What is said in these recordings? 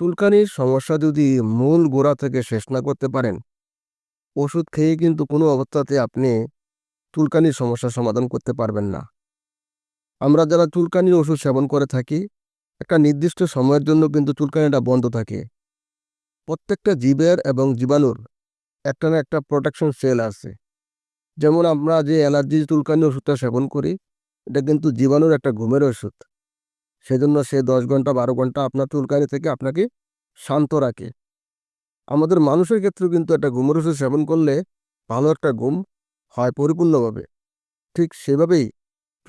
চুলকানির সমস্যা যদি মূল গোড়া থেকে শেষ না করতে পারেন, ওষুধ খেয়ে কিন্তু কোনো অবস্থাতে আপনি চুলকানির সমস্যার সমাধান করতে পারবেন না। আমরা যারা চুলকানির ওষুধ সেবন করে থাকি, একটা নির্দিষ্ট সময়ের জন্য কিন্তু চুলকানিটা বন্ধ থাকে। প্রত্যেকটা জীবের এবং জীবাণুর একটা না একটা প্রোটেকশন সেল আছে। যেমন আমরা যে অ্যালার্জি চুলকানি ওষুধটা সেবন করি, এটা কিন্তু জীবাণুর একটা ঘুমের ওষুধ। সেজন্য সে দশ ঘণ্টা, বারো ঘণ্টা আপনার চুলকানি থেকে আপনাকে শান্ত রাখে। আমাদের মানুষের ক্ষেত্রেও কিন্তু একটা ঘুমের ওষুধ সেবন করলে ভালো একটা ঘুম হয় পরিপূর্ণভাবে। ঠিক সেভাবেই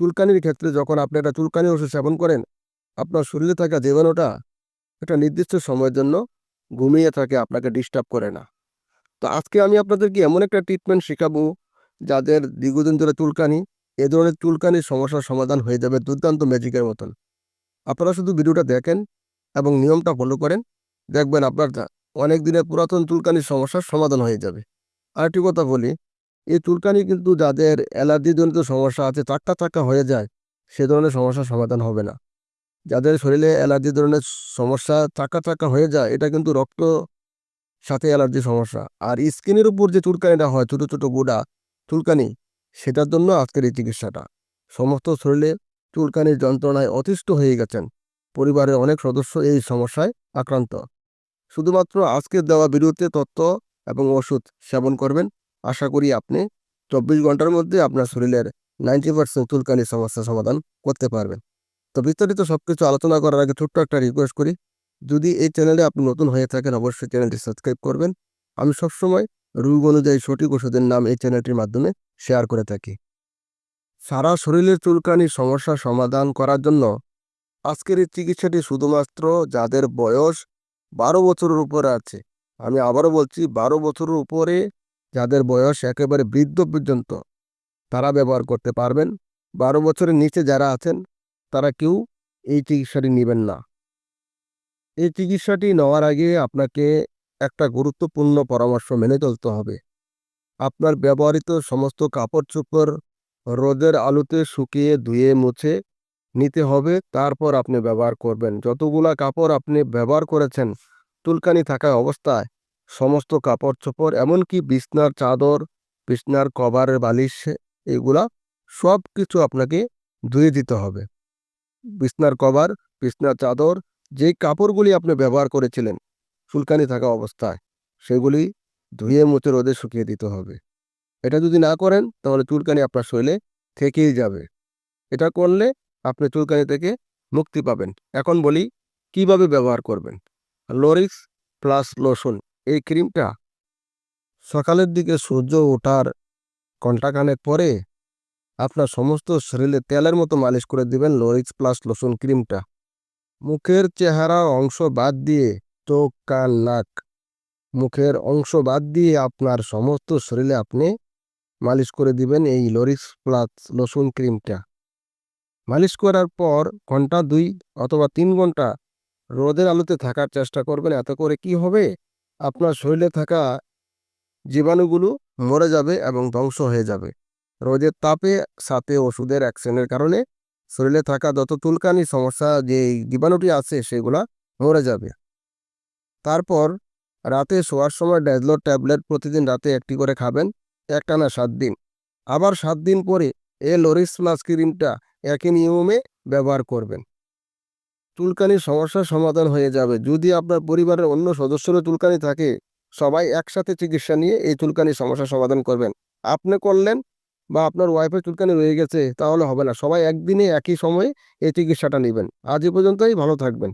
চুলকানির ক্ষেত্রে যখন আপনি একটা চুলকানি ওষুধ সেবন করেন, আপনার শরীরে থাকা জীবাণুটা একটা নির্দিষ্ট সময়ের জন্য ঘুমিয়ে থাকে, আপনাকে ডিস্টার্ব করে না। তো আজকে আমি আপনাদেরকে এমন একটা ট্রিটমেন্ট শেখাবো, যাদের দীর্ঘদিন ধরে চুলকানি, এ ধরনের চুলকানির সমস্যার সমাধান হয়ে যাবে দুর্দান্ত ম্যাজিকের মতন। আপনারা শুধু ভিডিওটা দেখেন এবং নিয়মটা ফলো করেন, দেখবেন আপনার অনেক দিনের পুরাতন চুলকানির সমস্যার সমাধান হয়ে যাবে। আরেকটি কথা বলি, এই চুলকানি কিন্তু যাদের অ্যালার্জিজনিত সমস্যা আছে চাক্কা চাক্কা হয়ে যায়, সে ধরনের সমস্যার সমাধান হবে না। যাদের শরীরে অ্যালার্জি ধরনের সমস্যা চাক্কা চাক্কা হয়ে যায়, এটা কিন্তু রক্ত সাথে অ্যালার্জি সমস্যা। আর স্কিনের উপর যে চুলকানিটা হয়, ছোটো ছোটো গোড়া চুলকানি, সেটার জন্য আজকের এই চিকিৎসাটা। সমস্ত শরীরে চুলকানির যন্ত্রণায় অতিষ্ঠ হয়ে গেছেন। পরিবারের অনেক সদস্য এই সমস্যায় আক্রান্ত। শুধুমাত্র আজকের দেওয়া বিরুদ্ধে তথ্য এবং ওষুধ সেবন করবেন। আশা করি আপনি চব্বিশ ঘণ্টার মধ্যে আপনার শরীরের নাইনটি পার্সেন্ট চুলকানির সমস্যা সমাধান করতে পারবেন। তো বিস্তারিত সব কিছু আলোচনা করার আগে ছোট্ট একটা রিকোয়েস্ট করি। যদি এই চ্যানেলে আপনি নতুন হয়ে থাকেন, অবশ্যই চ্যানেলটি সাবস্ক্রাইব করবেন। আমি সবসময় রোগ অনুযায়ী সঠিক ওষুধের নাম এই চ্যানেলটির মাধ্যমে শেয়ার করে থাকি। সারা শরীরের চুলকানির সমস্যা সমাধান করার জন্য আজকের এই চিকিৎসাটি শুধুমাত্র যাদের বয়স বারো বছরের উপরে আছে, আমি আবারও বলছি বারো বছরের উপরে যাদের বয়স একেবারে বৃদ্ধ পর্যন্ত তারা ব্যবহার করতে পারবেন। বারো বছরের নিচে যারা আছেন, তারা কেউ এই চিকিৎসাটি নেবেন না। এই চিকিৎসাটি নেওয়ার আগে আপনাকে একটা গুরুত্বপূর্ণ পরামর্শ মেনে চলতে হবে। আপনার ব্যবহৃত সমস্ত কাপড় চোপড় রোদের আলুতে শুকিয়ে ধুয়ে মুছে নিতে হবে, তারপর আপনি ব্যবহার করবেন। যতগুলা কাপড় আপনি ব্যবহার করেছেন তুলকানি থাকা অবস্থায়, সমস্ত কাপড় চোপড়, এমনকি বিছনার চাদর, বিছনার কভারের বালিশ, এগুলা সব কিছু আপনাকে ধুয়ে দিতে হবে। বিছনার কভার, বিছনার চাদর, যে কাপড়গুলি আপনি ব্যবহার করেছিলেন, চুলকানি থাকা অবস্থায়, সেগুলি ধুয়ে মুছে রোদে শুকিয়ে দিতে হবে। এটা যদি না করেন, তাহলে চুলকানি আপনার শরীরে থেকেই যাবে। এটা করলে আপনি চুলকানি থেকে মুক্তি পাবেন। এখন বলি, কীভাবে ব্যবহার করবেন? লোরিক্স প্লাস লোশন, এই ক্রিমটা সকালের দিকে সূর্য ওঠার ঘণ্টাখানেক পরে আপনার সমস্ত শরীরে তেলের মতো মালিশ করে দিবেন লোরিক্স প্লাস লোশন ক্রিমটা। মুখের চেহারা অংশ বাদ দিয়ে চোখ, কান, নাক, মুখের অংশ বাদ দিয়ে আপনার সমস্ত শরীরে আপনি মালিশ করে দিবেন এই লোরিক্স প্লাস লসুন ক্রিমটা। মালিশ করার পর ঘণ্টা দুই অথবা তিন ঘণ্টা রোদের আলোতে থাকার চেষ্টা করবেন। এত করে কি হবে? আপনার শরীরে থাকা জীবাণুগুলো মরে যাবে এবং ধ্বংস হয়ে যাবে। রোদের তাপে সাথে ওষুধের অ্যাকশনের কারণে শরীরে থাকা যত তুলকানি সমস্যা যে জীবাণুটি আছে সেগুলা মরে যাবে। তারপর রাতে শোয়ার সময় ড্যাজলোর ট্যাবলেট প্রতিদিন রাতে একটি করে খাবেন। একটানা সাত দিন। আবার সাত দিন পরে এ লোরিস প্লাস ক্রিমটা একই নিয়মে ব্যবহার করবেন। চুলকানির সমস্যার সমাধান হয়ে যাবে। যদি আপনার পরিবারের অন্য সদস্যরও চুলকানি থাকে, সবাই একসাথে চিকিৎসা নিয়ে এই চুলকানির সমস্যার সমাধান করবেন। আপনি করলেন বা আপনার ওয়াইফের চুলকানি রয়ে গেছে, তাহলে হবে না। সবাই একদিনে একই সময়ে এই চিকিৎসাটা নেবেন। আজ পর্যন্তই, ভালো থাকবেন।